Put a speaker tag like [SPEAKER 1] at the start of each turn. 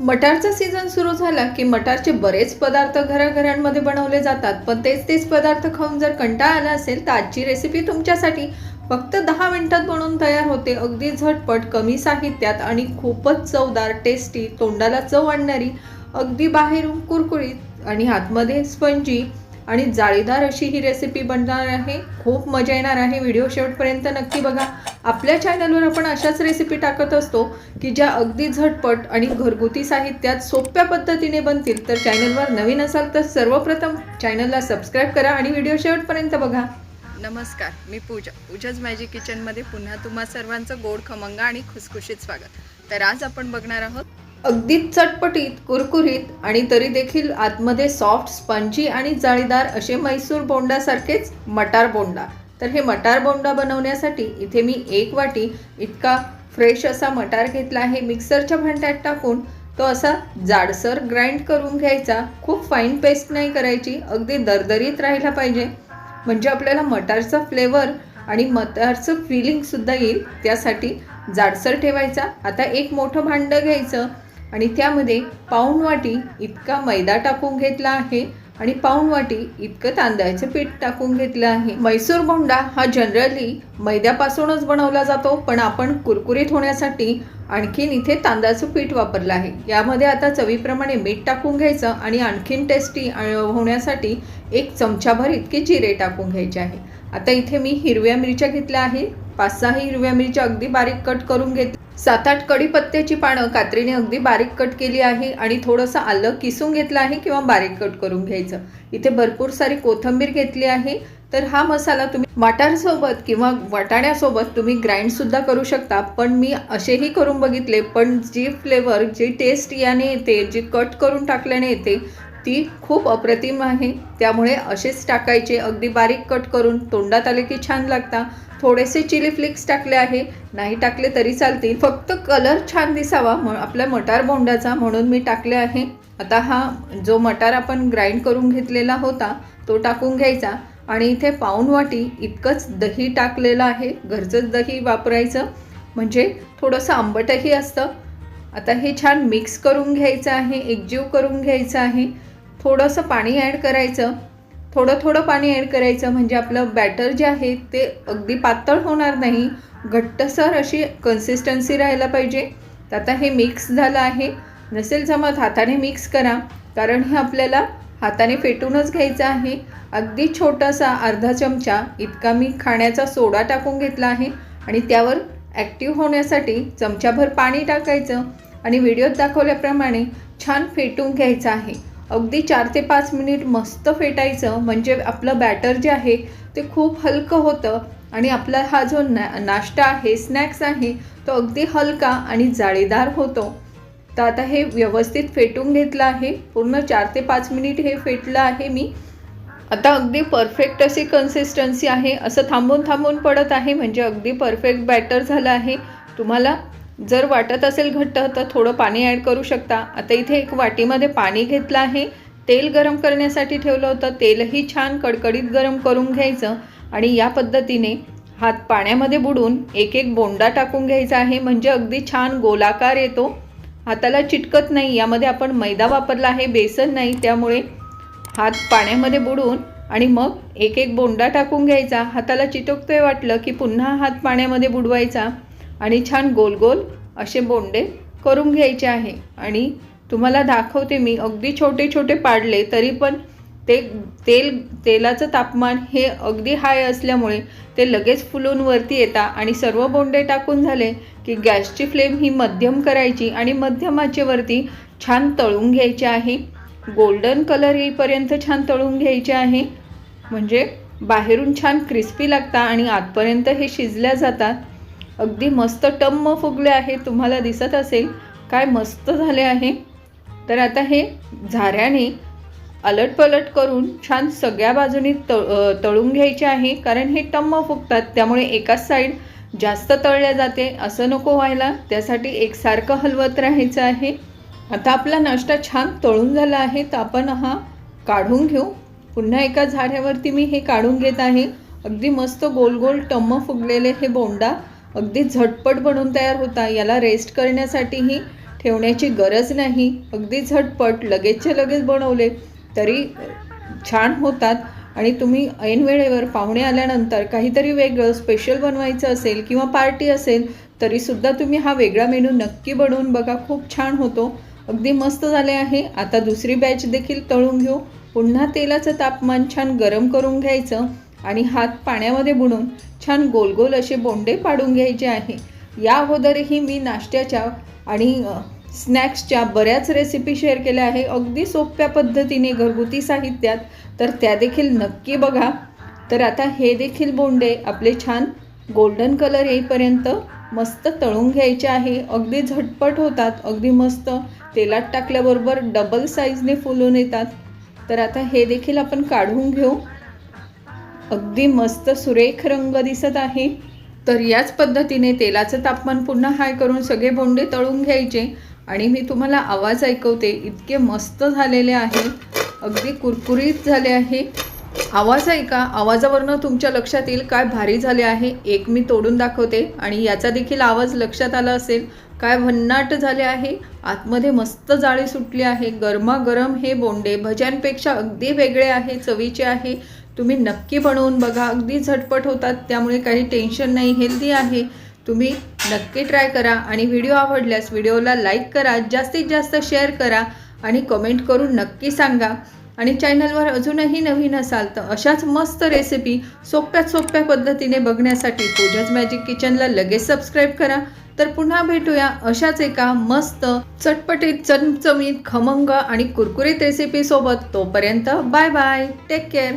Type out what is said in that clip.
[SPEAKER 1] मटारचा season सुरू झाला की मटारचे बरेच पदार्थ घराघरांमध्ये बनवले जातात पण तेच तेच पदार्थ खाऊन जर कंटाळा आला असेल तर आजची रेसिपी तुमच्यासाठी फक्त दहा मिनिटात बनवून तयार होते. अगदी झटपट कमी साहित्यात आणि खूपच चवदार टेस्टी तोंडाला चव आणणारी अगदी बाहेरून कुरकुरीत आणि आतमध्ये स्पंजी आणि जाळीदार अशी ही रेसिपी बनणार आहे. खूप मजा येणार आहे. व्हिडिओ शेवटपर्यंत नक्की बघा. आपल्या चॅनलवर आपण अशाच रेसिपी टाकत असतो की ज्या अगदी झटपट आणि घरगुती साहित्यात सोप्या पद्धतीने बनतील. तर चॅनलवर नवीन असाल तर सर्वप्रथम चॅनलला सबस्क्राईब करा आणि व्हिडिओ शेवटपर्यंत बघा. नमस्कार. मी पूजा. पूजाज मॅजिक किचनमध्ये पुन्हा तुम्हा सर्वांचं गोड खमंग आणि खुसखुशीत स्वागत. तर आज आपण बघणार आहोत अगदी चटपटीत कुरकुरीत आणि तरी देखील आतमध्ये सॉफ्ट स्पंजी आणि जाळीदार असे मैसूर बोंडासारखेच मटार बोंडा. तर हे मटार बोंडा बनवण्यासाठी इथे मी एक वाटी इतका फ्रेश असा मटार घेतला आहे. मिक्सरच्या भांड्यात टाकून तो असा जाडसर ग्राइंड करून घ्यायचा. खूप फाईन पेस्ट नाही करायची अगदी दरदरीत राहायला पाहिजे. म्हणजे आपल्याला मटारचा फ्लेवर आणि मटारचं फिलिंगसुद्धा येईल. त्यासाठी जाडसर ठेवायचा. आता एक मोठं भांडं घ्यायचं. आणि त्यामध्ये पाऊण वाटी इतका मैदा टाकून घेतला आहे आणि पाऊण वाटी इतकं तांदळाचं पीठ टाकून घेतलं आहे. मैसूर बोंडा हा जनरली मैद्यापासूनच बनवला जातो पण आपण कुरकुरीत होण्यासाठी आणखीन इथे तांदळाचं पीठ वापरलं आहे. यामध्ये आता चवीप्रमाणे मीठ टाकून घ्यायचं आणि आणखीन टेस्टी होण्यासाठी एक चमचाभर इतके जिरे टाकून घ्यायचे आहे. आता इथे मी हिरव्या मिरच्या घेतल्या आहे पाच सहा हिरव्या मिरच्या अगदी बारीक कट करून घेत सात आठ कढीपत्त्याची पानं कात्रीने अगदी बारीक कट केली आहे आणि थोडंसं आलं किसून घेतलं आहे किंवा बारीक कट करून घ्यायचं. इथे भरपूर सारी कोथंबीर घेतली आहे. तर हा मसाला तुम्ही वाटारसोबत किंवा वाटाण्यासोबत तुम्ही ग्राइंडसुद्धा करू शकता. पण मी असेही करून बघितले पण जी फ्लेवर जी टेस्ट याने येते जी कट करून टाकल्याने येते ती खूप अप्रतिम आहे. त्यामुळे असेच टाकायचे अगदी बारीक कट करून तोंडात आले की छान लागता. थोडेसे चिली फ्लेक्स टाकले आहे. नाही टाकले तरी चालतील. फक्त कलर छान दिसावा म्हणून आपल्या मटार बोंडाचा म्हणून मी टाकले आहे. आता हा जो मटार आपण ग्राइंड करून घेतलेला होता तो टाकून घ्यायचा. आणि इथे पाऊन वाटी इतकंच दही टाकलेलं आहे. घरचंच दही वापरायचं. म्हणजे थोडंसं आंबटही असतं. आता हे छान मिक्स करून घ्यायचं आहे. एकजीव करून घ्यायचं आहे. थोडंसं पाणी ॲड करायचं. थोडं थोडं पाणी ॲड करायचं म्हणजे आपलं बॅटर जे आहे ते अगदी पातळ होणार नाही. घट्टसर अशी कन्सिस्टन्सी राहायला पाहिजे. तर आता हे मिक्स झालं आहे. नसेल जमत हाताने मिक्स करा. कारण हे आपल्याला हाताने फेटूनच घ्यायचं आहे. अगदी छोटासा अर्धा चमचा इतका मी खाण्याचा सोडा टाकून घेतला आहे. आणि त्यावर ॲक्टिव्ह होण्यासाठी चमचाभर पाणी टाकायचं. आणि व्हिडिओत दाखवल्याप्रमाणे छान फेटून घ्यायचं आहे. अगदी चार ते पाच मिनिट मस्त फेटायचं म्हणजे आपलं बॅटर जे आहे ते खूप हलकं होतं आणि आपला हा जो ना नाश्ता आहे स्नॅक्स आहे तो अगदी हलका आणि जाळीदार होतो. तर आता हे व्यवस्थित फेटून घेतलं आहे. पूर्ण चार ते पाच मिनिट हे फेटलं आहे मी. आता अगदी परफेक्ट अशी कन्सिस्टन्सी आहे. असं थांबून थांबून पडत आहे म्हणजे अगदी परफेक्ट बॅटर झालं आहे. तुम्हाला जर वाटत असेल घट्ट तर थोडं पाणी ॲड करू शकता. आता इथे एक वाटीमध्ये पाणी घेतलं आहे. तेल गरम करण्यासाठी ठेवलं होतं. तेलही छान कडकडीत गरम करून घ्यायचं आणि या पद्धतीने हात पाण्यामध्ये बुडून एक एक बोंडा टाकून घ्यायचा आहे. म्हणजे अगदी छान गोलाकार येतो. हाताला चिटकत नाही. यामध्ये आपण मैदा वापरला आहे. बेसन नाही. त्यामुळे हात पाण्यामध्ये बुडून आणि मग एक एक बोंडा टाकून घ्यायचा. हाताला चिटकतोय वाटलं की पुन्हा हात पाण्यामध्ये बुडवायचा. आणि छान गोल गोल असे बोंडे करून घ्यायचे आहे. आणि तुम्हाला दाखवते मी अगदी छोटे छोटे पाडले तरी पण ते तेल तेलाचं तापमान हे अगदी हाय असल्यामुळे ते लगेच फुलून वरती येतात आणि सर्व बोंडे टाकून झाले की गॅसची फ्लेम ही मध्यम करायची आणि मध्यमाचेवरती छान तळून घ्यायचे आहे. गोल्डन कलर येईपर्यंत छान तळून घ्यायचे आहे. म्हणजे बाहेरून छान क्रिस्पी लागतात आणि आतपर्यंत हे शिजल्या जातात. अगदी मस्त टम्म फुगले आहे तुम्हाला दिसत असेल. काय मस्त झाले आहे. तर आता हे झाऱ्याने अलटपलट करून छान सगळ्या बाजूनी तळ तळून घ्यायचे आहे. कारण हे टम्म फुगतात त्यामुळे एकाच साईड जास्त तळल्या जाते. असं नको व्हायला. त्यासाठी एकसारखं हलवत राहायचं आहे. आता आपला नाश्ता छान तळून झाला आहे. तर आपण हा काढून घेऊ. पुन्हा एका झाड्यावरती मी हे काढून घेत आहे. अगदी मस्त गोल गोल टम्म फुगलेले हे बोंडा. अगदी झटपट बनून तयार होता. याला रेस्ट करण्यासाठीही ठेवण्याची गरज नाही. अगदी झटपट लगेचच्या लगेच बनवले तरी छान होतात. आणि तुम्ही ऐन वेळेवर पाहुणे आल्यानंतर काहीतरी वेगळं स्पेशल बनवायचं असेल किंवा पार्टी असेल तरीसुद्धा तुम्ही हा वेगळा मेनू नक्की बनवून बघा. खूप छान होतो. अगदी मस्त झाले आहे. आता दुसरी बॅच देखील तळून घेऊ. पुन्हा तेलाचं तापमान छान गरम करून घ्यायचं. आणि हात पाण्यामध्ये बुडून छान गोल गोल असे बोंडे पाडून घ्यायचे आहे. या अगोदरही मी नाश्त्याच्या आणि स्नॅक्सच्या बऱ्याच रेसिपी शेअर केल्या आहे. अगदी सोप्या पद्धतीने घरगुती साहित्यात. तर त्या देखील नक्की बघा. तर आता हे देखील बोंडे आपले छान गोल्डन कलर येईपर्यंत मस्त तळून घ्यायचे आहे. अगदी झटपट होतात. अगदी मस्त तेलात टाकल्याबरोबर डबल साईजने फुलून येतात. तर आता हे देखील आपण काढून घेऊ. अगदी मस्त सुरेख रंग दिसत आहे. तर याच पद्धतीने तेलाचं तापमान पुन्हा हाय करून सगळे बोंडे तळून घ्यायचे. आणि मी तुम्हाला आवाज ऐकवते इतके मस्त झालेले आहे. अगदी कुरकुरीत झाले आहे. आवाज ऐका आवाजावरनं तुमच्या लक्षात येईल काय भारी झाले आहे. एक मी तोडून दाखवते आणि याचा देखील आवाज लक्षात आला असेल काय भन्नाट झाले आहे. आतमध्ये मस्त जाळी सुटली आहे. गरमागरम हे बोंडे भज्यांपेक्षा अगदी वेगळे आहे चवीचे आहे. तुम्ही नक्की बनवून बघा. अगदी झटपट होतात त्यामुळे काही टेन्शन नाही. हेल्दी आहे. तुम्ही नक्की ट्राय करा. आणि व्हिडिओ आवडल्यास व्हिडिओला लाईक करा. जास्तीत जास्त शेअर करा. आणि कमेंट करून नक्की सांगा. आणि चॅनलवर अजूनही नवीन असाल तर अशाच मस्त रेसिपी सोप्यात सोप्या पद्धतीने बघण्यासाठी पूजाच मॅजिक किचनला लगेच सबस्क्राईब करा. तर पुन्हा भेटूया अशाच एका मस्त चटपटीत चमचमीत खमंग आणि कुरकुरीत रेसिपीसोबत तोपर्यंत बाय बाय टेक केअर